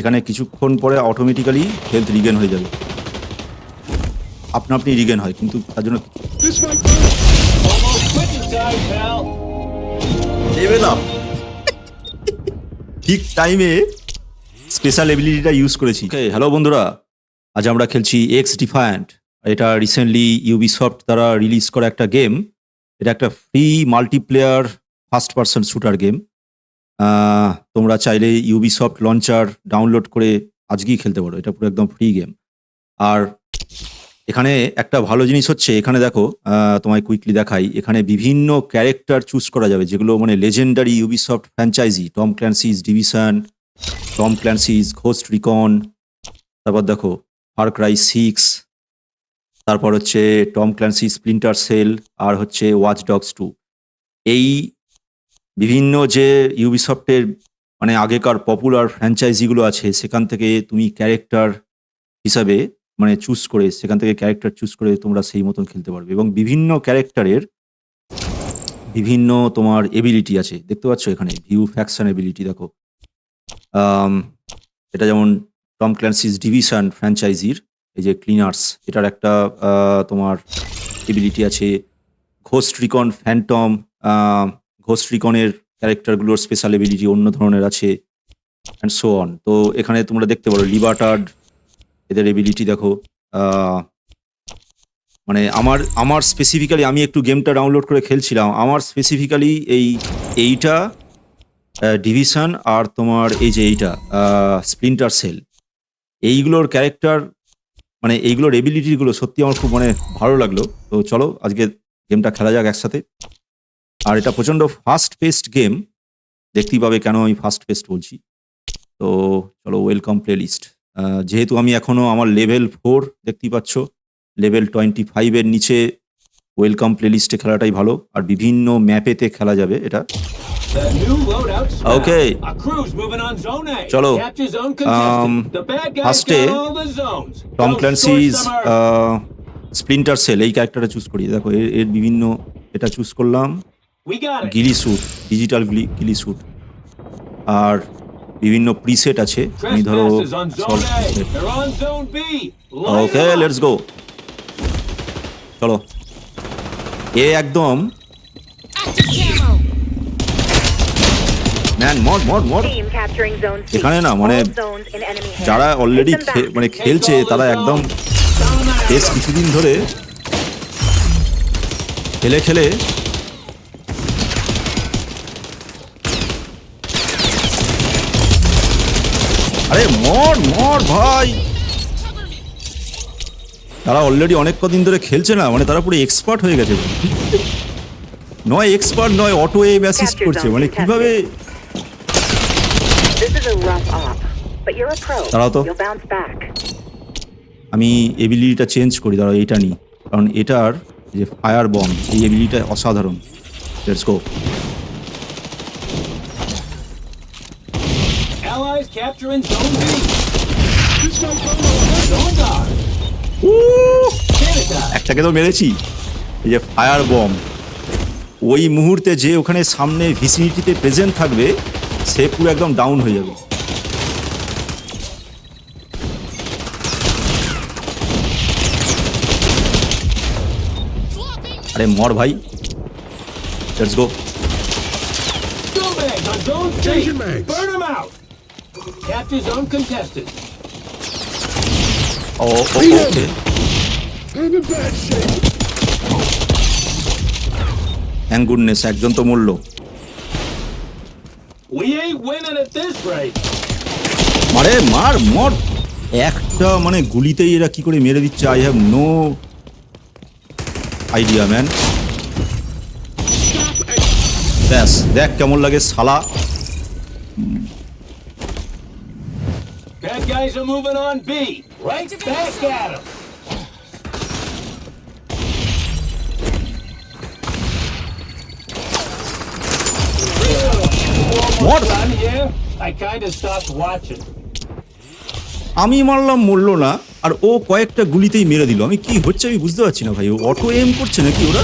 এখানে কিছুক্ষণ পরে অটোমেটিক্যালি হেলথ রিগেন হয়ে যাবে। আপনা আপনি রিগেন হয় কিন্তু তার জন্য ঠিক টাইমে স্পেশাল এবিলিটিটা ইউজ করেছি। হ্যালো বন্ধুরা। আজ আমরা খেলছি এক্স ডিফায়ান্ট এটা রিসেন্টলি ইউবিসফট দ্বারা রিলিজ করা একটা গেম এটা একটা free multiplayer first person shooter game তোমরা চাইলে ইউবিসফট লঞ্চার ডাউনলোড করে আজকেই খেলতে পারো। এটা পুরো একদম ফ্রি গেম আর এখানে একটা ভালো জিনিস হচ্ছে, এখানে দেখো তোমায় কুইকলি দেখাই, এখানে বিভিন্ন ক্যারেক্টার চুজ করা যাবে, যেগুলো মানে legendary Ubisoft franchise Tom Clancy's Division Tom Clancy's Ghost Recon তারপর দেখো ফার ক্রাই সিক্স তারপর হচ্ছে টম ক্ল্যান্সি স্প্লিন্টার সেল আর হচ্ছে ওয়াচ ডগস টু এই বিভিন্ন যে ইউবিসফটের মানে আগেকার পপুলার ফ্র্যাঞ্চাইজিগুলো আছে, সেখান থেকে তুমি ক্যারেক্টার হিসাবে মানে চুজ করে, সেখান থেকে ক্যারেক্টার চুজ করে তোমরা সেই মতন খেলতে পারবে। এবং বিভিন্ন ক্যারেক্টারের বিভিন্ন তোমার এবিলিটি আছে। দেখতে পাচ্ছ এখানে ভিউ ফ্যাকশন এবিলিটি দেখো। এটা যেমন টম ক্ল্যান্সিস ডিভিশন ফ্র্যাঞ্চাইজির এই যে ক্লিনার্স এটার একটা তোমার এবিলিটি আছে। ঘোস্ট রিকন ফ্যান্টম ঘোস্ট রিকনের ক্যারেক্টারগুলোর স্পেশাল এবিলিটি অন্য ধরনের আছে অ্যান্ড সো অন তো এখানে তোমরা দেখতে পারো লিবার্টার্ড এদের এবিলিটি দেখো মানে আমার আমার স্পেসিফিক্যালি আমি একটু গেমটা ডাউনলোড করে খেলছিলাম, আমার স্পেসিফিক্যালি এই এইটা ডিভিশন আর তোমার এই যে এইটা স্প্লিন্টার সেল এইগুলোর ক্যারেক্টার মানে এইগুলোর এবিলিটিগুলো সত্যি আমার খুব মানে ভালো লাগল। তো চলো, আজকে গেমটা খেলা যাক একসাথে। আর এটা প্রচণ্ড ফাস্ট পেস্ট গেম দেখতেই পাবে কেন আমি ফাস্ট পেস্ট বলছি তো চলো ওয়েলকাম প্লে লিস্ট যেহেতু আমি এখনও আমার লেভেল ফোর দেখতেই পাচ্ছ লেভেল টোয়েন্টি ফাইভের নিচে ওয়েলকাম প্লে লিস্টে খেলাটাই ভালো আর বিভিন্ন ম্যাপেতে খেলা যাবে এটা A. চলো। Zones. Tom Clancy's. Splinter Cell এই ক্যারেক্টারটা চুজ করি দেখো এর বিভিন্ন এটা চুজ করলাম. Ghillie suit digital ghillie suit. আর বিভিন্ন প্রিসেট আছে। আমি ধরো ওকে লেটস গো চলো। এ একদম। ম্যান মর মর মর। এখানে না মানে যারা অলরেডি মানে খেলছে তারা একদম বেশ কিছুদিন ধরে খেলে খেলে আরে মর মর ভাই। তারা অলরেডি অনেক কদিন ধরে খেলছে না মানে তারা পুরো এক্সপার্ট হয়ে গেছে। নয় এক্সপার্ট নয় অটো এম অ্যাসিস্ট করছে মানে কীভাবে. দাঁড়াও তো। আমি এবিলিটিটা চেঞ্জ করি দাঁড়াও এইটা নিই। কারণ এটার যে ফায়ার বম এই এবিলিটিটা অসাধারণ। Let's go capturing zone B. একটাকে তো মেরেছি। এই যে ফায়ার বম ওই মুহূর্তে যে ওখানে সামনে ভিসিনিটিতে প্রেজেন্ট থাকবে সে পুরো একদম ডাউন হয়ে যাবে। আরে মর ভাই। Let's go On zone C. Burn them out. Capture zone contested. Oh okay thank goodness একজন তো মরলো We ain't winning at this rate. মারে মার মর একটা মানে গুলিতেই এরা কি করে মেরে দিচ্ছে I have no idea man ব্যাস দেখ কেমন লাগে শালা bad guys are moving on B. Right back at them. আমি মারলাম মরল না আর ও কয়েকটা গুলিতেই মেরে দিল। আমি কি হচ্ছে আমি বুঝতে পারছি না ভাই ও অটো এম করছে নাকি ওরা?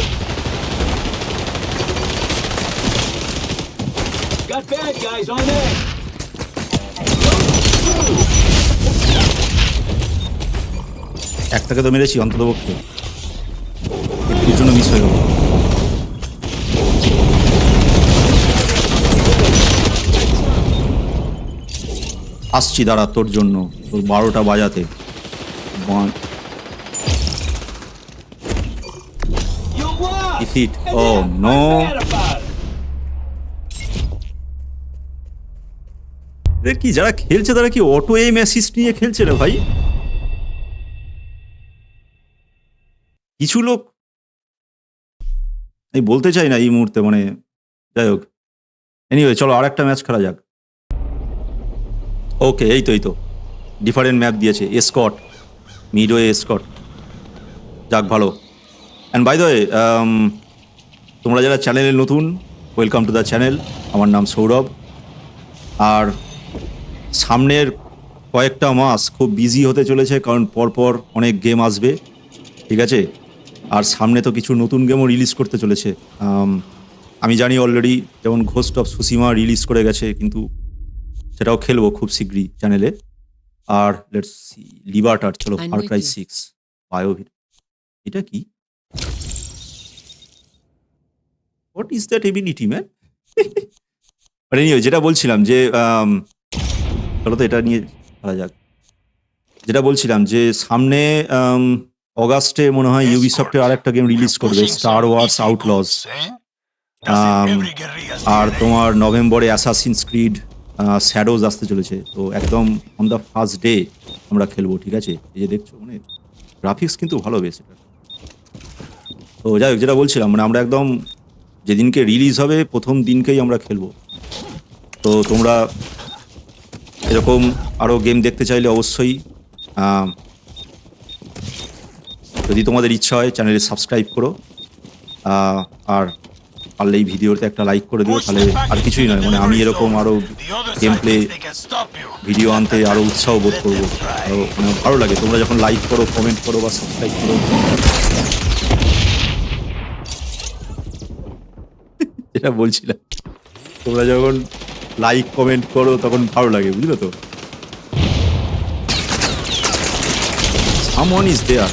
একটাকে তো মেরেছি অন্তত পক্ষে। একটুর জন্য মিস হয়ে গেল। আসছি দাঁড়া তোর জন্য। তোর বারোটা বাজাতে. And Oh, কি যারা খেলছে তারা কি অটো এম অ্যাসিস্ট নিয়ে খেলছে রে ভাই? কিছু লোক আমি বলতে চাই না এই মুহূর্তে মানে যাই হোক। এনিওয়ে চলো আর একটা ম্যাচ খেলা যাক। ওকে এই তো এই তো। ডিফারেন্ট ম্যাপ দিয়েছে এসকট মিডওয়ে এসকট যাক, ভালো। অ্যান্ড বাই দ্য তোমরা যারা চ্যানেলে নতুন ওয়েলকাম টু দ্য চ্যানেল আমার নাম সৌরভ। আর সামনের কয়েকটা মাস খুব বিজি হতে চলেছে, কারণ পরপর অনেক গেম আসবে। ঠিক আছে? আর সামনে তো কিছু নতুন গেমও রিলিজ করতে চলেছে। আমি জানি অলরেডি যেমন ঘোস্ট অফ সুসিমা রিলিজ করে গেছে কিন্তু সেটাও খেলব খুব শীঘ্রই চ্যানেলে আর লেটস সি লিবার্টার চলো ফার with ক্রাই. সিক্স বায়োভিট এটা কি? What is that ability man মানে anyway, যেটা বলছিলাম যে চলো তো এটা নিয়ে খেলা যাক। যেটা বলছিলাম যে সামনে অগাস্টে মনে হয় ইউবিসফটের আর একটা গেম রিলিজ করবে স্টার ওয়ার্স আউটলস Um, আর তোমার নভেম্বরে অ্যাসাসিন স্ক্রিড শ্যাডোজ আসতে চলেছে। তো একদম অন দ্য ফার্স্ট ডে আমরা খেলব ঠিক আছে? এই যে দেখছ মানে গ্রাফিক্স কিন্তু ভালো বেশ এটা। তো যাই হোক যেটা বলছিলাম মানে আমরা একদম যেদিনকে রিলিজ হবে প্রথম দিনকেই আমরা খেলব। তো তোমরা এরকম আরও গেম দেখতে চাইলে অবশ্যই যদি তোমাদের ইচ্ছা হয় চ্যানেলে সাবস্ক্রাইব করো। আর পারলে এই ভিডিওতে একটা লাইক করে দিও, তাহলে আর কিছুই নয়। মানে আমি এরকম আরও গেম প্লে ভিডিও আনতে আরও উৎসাহ বোধ করব। মানে ভালো লাগে। তোমরা যখন লাইক করো কমেন্ট করো বা সাবস্ক্রাইব করো। যেটা বলছিলাম। তোমরা যখন লাইক কমেন্ট করো, তখন ভালো লাগে, বুঝলে তো? সামওয়ান ইজ দেয়ার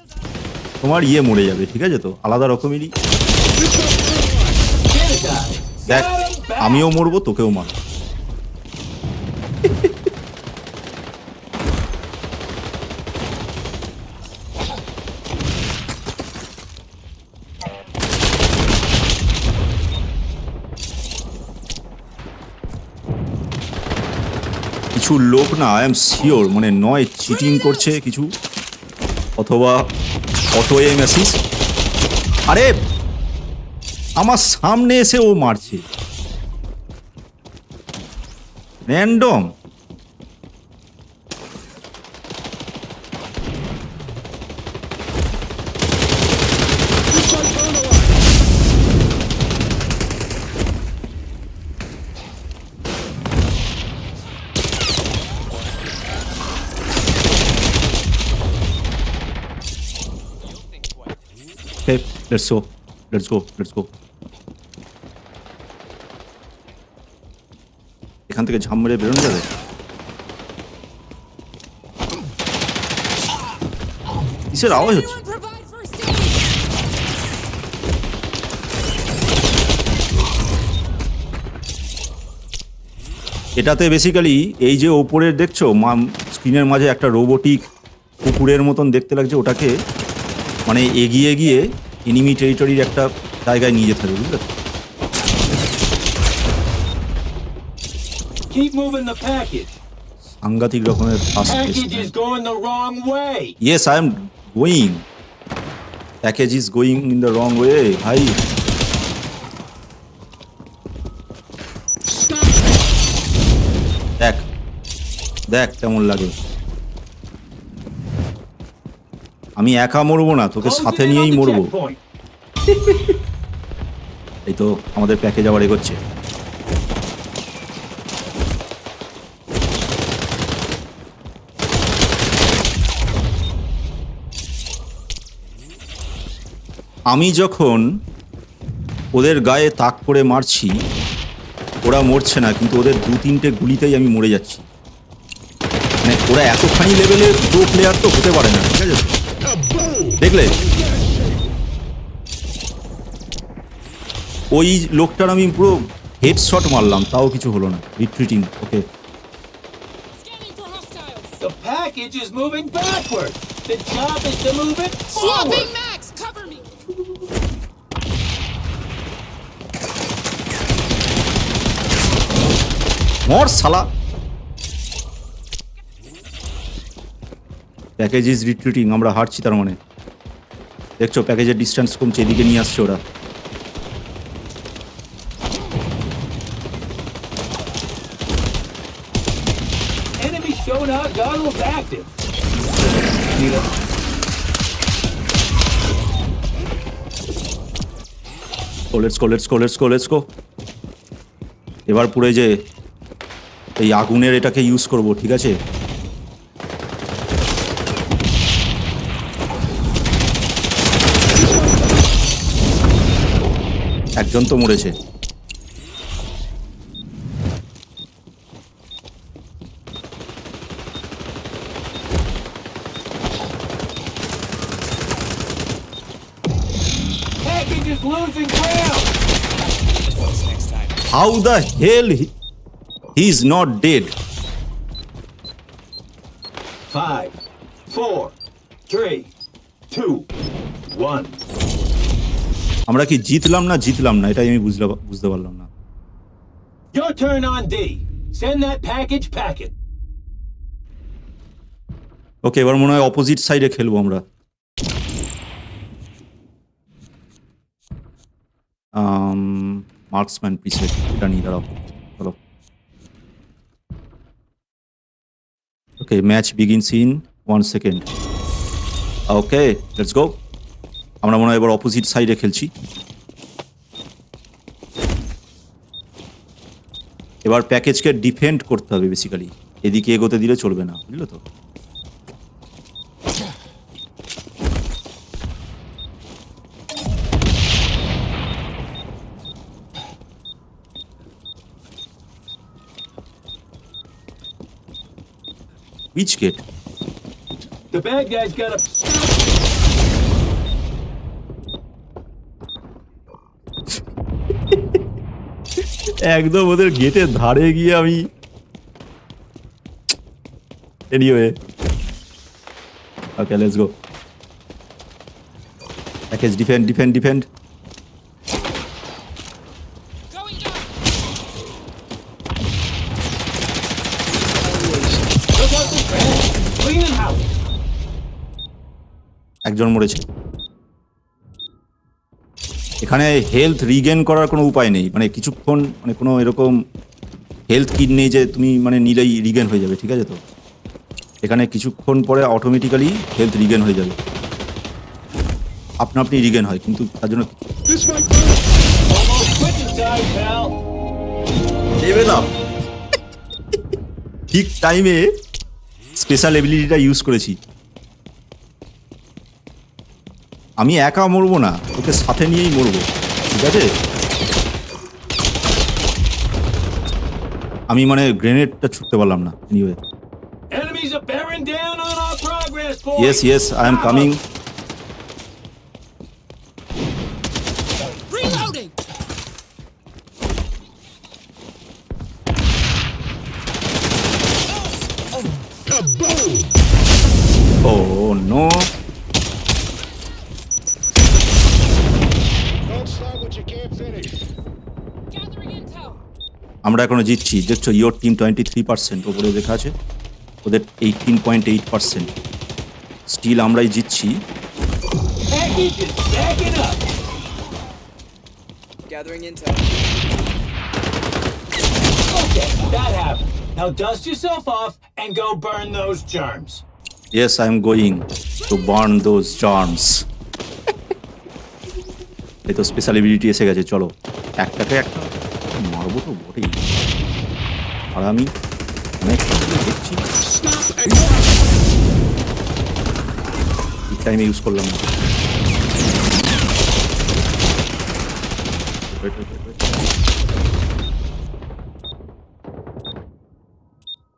তোমার ইয়ে মরে যাবে, ঠিক আছে তো? আলাদা রকমেরই। দেখ, আমিও মরবো, তোকেও মার কিছু লোক না আই এম শিওর মানে নয় চিটিং করছে কিছু, অথবা অটো এম অ্যাসিস আরে আমার সামনে এসে ও মারছে। Random Okay, let's go. Let's go. Let's go. এখান থেকে ঝাম মেরে বেরোনো যাবে কিসের আওয়াজ হচ্ছে? এটাতে বেসিক্যালি এই যে ওপরের দেখছ স্ক্রিনের মাঝে একটা রোবোটিক কুকুরের মতন দেখতে লাগছে ওটাকে মানে এগিয়ে গিয়ে এনিমি টেরিটরির একটা জায়গায় নিয়ে যেতে হবে বুঝলে? Keep moving the package. সাংঘাতিক রকমের fast Package is going the wrong way. Yes I am going package is going in the wrong way ভাই দেখ দেখ কেমন লাগে আমি একা মরবো না তোকে সাথে নিয়েই মরবো। এই তো আমাদের প্যাকেজ আবার এগোচ্ছে। আমি যখন ওদের গায়ে তাক করে মারছি ওরা মরছে না কিন্তু ওদের দু তিনটে গুলিতেই আমি মরে যাচ্ছি। মানে ওরা এতখানি লেভেলের প্রো প্লেয়ার তো হতে পারে না ঠিক আছে? দেখলে? ওই লোকটার আমি পুরো হেডশট মারলাম তাও কিছু হলো না রিট্রিটিং ওকে মর সালা প্যাকেজ ইজ রিট্রিটিং আমরা হারছি তার মানে। দেখছ প্যাকেজের ডিস্টেন্স কমছে এদিকে নিয়ে আসছে ওরা। এবার পুরো যে এই আগুনের এটাকে ইউজ করব ঠিক আছে? একজন তো মরেছে Package is losing he, how not hell আমরা কি জিতলাম না জিতলাম না? এটাই আমি বুঝতে বুঝতে পারলাম না। Your turn on D. Send that package packing. ওকে এবার মনে হয় অপোজিট সাইডে খেলব আমরা। মার্কসম্যান পিসে এটা নিয়ে দাঁড়াও। চলো। Okay match begins in one second okay let's go আমরা মনে হয় এবার অপোজিট সাইডে খেলছি এবার প্যাকেজকে ডিফেন্ড করতে হবে বেসিক্যালি এদিকে এগোতে দিলে চলবে না, বুঝলো তো Which gate? The bad guy's got a. একদম ওদের গেটের ধারে গিয়ে আমি anyway okay let's go package defend defend defend Going down. এখানে হেলথ রিগেন করার কোনো উপায় নেই। মানে কিছুক্ষণ মানে কোনো এরকম হেলথ কিট নেই যে তুমি মানে নিলেই রিগেন হয়ে যাবে, ঠিক আছে তো? এখানে কিছুক্ষণ পরে অটোমেটিক্যালি হেলথ রিগেন হয়ে যাবে। আপনা আপনি রিগেন হয়, কিন্তু তার জন্য ঠিক টাইমে স্পেশাল এবিলিটিটা ইউজ করেছি। আমি একা মরবো না ওকে সাথে নিয়েই মরবো ঠিক আছে? আমি মানে গ্রেনেডটা ছুটতে পারলাম না anyway. Yes yes I am coming Reloading. Oh no Don't start what you can't finish. Gathering intel. আমরা এখনও জিতছি দেখছ your team twenty three percent ওপরে লেখা আছে ওদের eighteen point eight percent still আমরাই জিতছি Package is backing up. Gathering intel. Okay, that happened. Now dust yourself off and go burn those germs. Yes I am going to burn those charms এই তো special ability এসে গেছে চলো একটাকে একটা আমি অনেক দেখছি। টাইমে ইউজ করলাম না.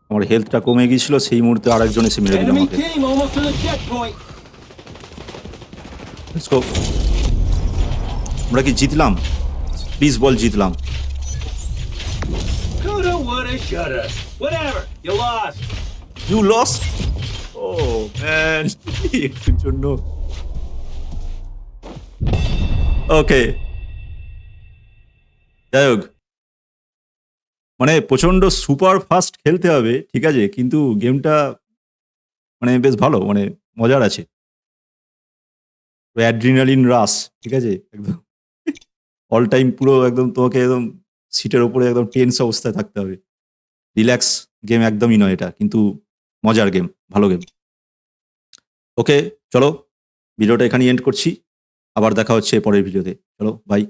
আমার হেলথটা কমে গিয়েছিল সেই মুহূর্তে আরেকজন এসে মেরে দিল আমাকে. আমরা কি জিতলাম? প্লিজ বল জিতলাম। Coulda, woulda, shoulda. Whatever. You lost. You lost oh man একটুর জন্য ওকে যাই হোক। মানে প্রচণ্ড সুপার ফাস্ট খেলতে হবে ঠিক আছে? কিন্তু গেমটা মানে বেশ ভালো মানে মজার আছে। অ্যাড্রিনালিন রাস ঠিক আছে? একদম। অল টাইম পুরো একদম তোমাকে একদম সিটের ওপরে একদম টেন্স অবস্থায় থাকতে হবে। রিল্যাক্স গেম একদমই নয় এটা, কিন্তু মজার গেম ভালো গেম ওকে চলো ভিডিওটা এখানেই এন্ড করছি। আবার দেখা হচ্ছে পরের ভিডিওতে চলো বাই